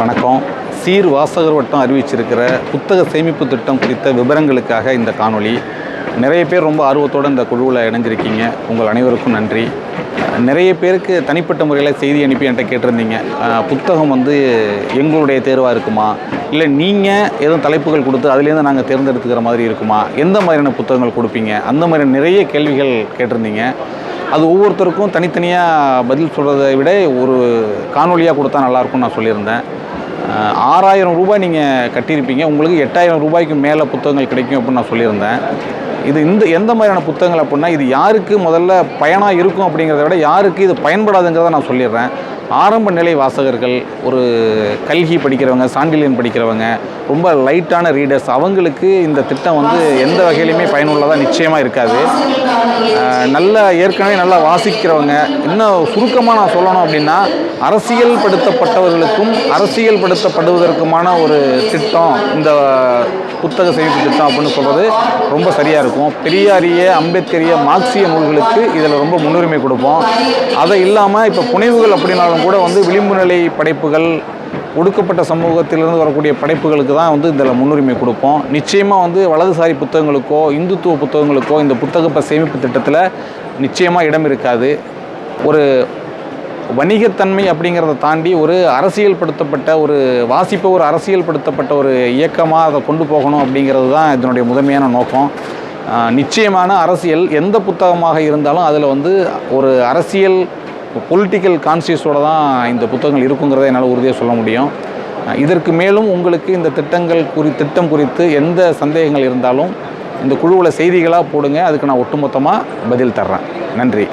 வணக்கம். சீர் வாசகர் வட்டம் அறிவிச்சிருக்கிற புத்தக சேமிப்பு திட்டம் குறித்த விவரங்களுக்காக இந்த காணொளி. நிறைய பேர் ரொம்ப ஆர்வத்தோடு இந்த குழுவில் இணைஞ்சிருக்கீங்க. உங்கள் அனைவருக்கும் நன்றி. நிறைய பேருக்கு தனிப்பட்ட முறையில் செய்தி அனுப்பி என்கிட்ட கேட்டிருந்தீங்க. புத்தகம் வந்து எங்களுடைய தேர்வாக இருக்குமா? இல்லை நீங்கள் எதுவும் தலைப்புகள் கொடுத்து அதுலேருந்து நாங்கள் தேர்ந்தெடுத்துக்கிற மாதிரி இருக்குமா? எந்த மாதிரியான புத்தகங்கள் கொடுப்பீங்க? அந்த மாதிரி நிறைய கேள்விகள் கேட்டிருந்தீங்க. அது ஒவ்வொருத்தருக்கும் தனித்தனியாக பதில் சொல்கிறத விட ஒரு காணொலியாக கொடுத்தா நல்லாயிருக்கும்னு நான் சொல்லியிருந்தேன். ஆறாயிரம் ரூபாய் நீங்கள் கட்டியிருப்பீங்க. உங்களுக்கு எட்டாயிரம் ரூபாய்க்கு மேலே புத்தகங்கள் கிடைக்கும் அப்படின்னு நான் சொல்லியிருந்தேன். இது இந்த எந்த மாதிரியான புத்தகங்கள் அப்படின்னா இது யாருக்கு முதல்ல பயனாக இருக்கும் அப்படிங்கிறத விட யாருக்கு இது பயன்படாதுங்கிறத நான் சொல்லிடுறேன். ஆரம்ப நிலை வாசகர்கள் ஒரு கல்கி படிக்கிறவங்க சாண்டிலியன் படிக்கிறவங்க ரொம்ப லைட்டான ரீடர்ஸ் அவங்களுக்கு இந்த திட்டம் வந்து எந்த வகையிலையுமே பயனுள்ளதாக நிச்சயமாக இருக்காது. நல்ல ஏற்கனவே நல்லா வாசிக்கிறவங்க இன்னும் சுருக்கமாக நான் சொல்லணும் அப்படின்னா அரசியல் படுத்தப்பட்டவர்களுக்கும் அரசியல் படுத்தப்படுவதற்குமான ஒரு திட்டம் இந்த புத்தக சேமிப்பு திட்டம் அப்படின்னு சொல்கிறது ரொம்ப சரியாக இருக்கும். பெரியாரிய அம்பேத்கரிய மார்க்சிய நூல்களுக்கு இதில் ரொம்ப முன்னுரிமை கொடுப்போம். அதை இல்லாமல் இப்போ புனைவுகள் அப்படின்னாலும் கூட வந்து விளிம்பு நிலை படைப்புகள் ஒடுக்கப்பட்ட சமூகத்திலிருந்து வரக்கூடிய படைப்புகளுக்கு தான் வந்து இதில் முன்னுரிமை கொடுப்போம். நிச்சயமாக வந்து வலதுசாரி புத்தகங்களுக்கோ இந்துத்துவ புத்தகங்களுக்கோ இந்த புத்தக சேமிப்பு திட்டத்தில் நிச்சயமாக இடம் இருக்காது. ஒரு வணிகத்தன்மை அப்படிங்கிறத தாண்டி ஒரு அரசியல்படுத்தப்பட்ட ஒரு வாசிப்பை ஒரு அரசியல்படுத்தப்பட்ட ஒரு இயக்கமாக அதை கொண்டு போகணும் அப்படிங்கிறது தான் இதனுடைய முதன்மையான நோக்கம். நிச்சயமான அரசியல் எந்த புத்தகமாக இருந்தாலும் அதில் வந்து ஒரு அரசியல் பொலிட்டிக்கல் கான்சியஸோடு தான் இந்த புத்தகங்கள் இருக்குங்கிறத என்னால் உறுதியாக சொல்ல முடியும். இதற்கு மேலும் உங்களுக்கு இந்த திட்டங்கள் குறி திட்டம் குறித்து எந்த சந்தேகங்கள் இருந்தாலும் இந்த குழுவில் செய்திகளாக போடுங்க. அதுக்கு நான் ஒட்டுமொத்தமாக பதில் தர்றேன். நன்றி.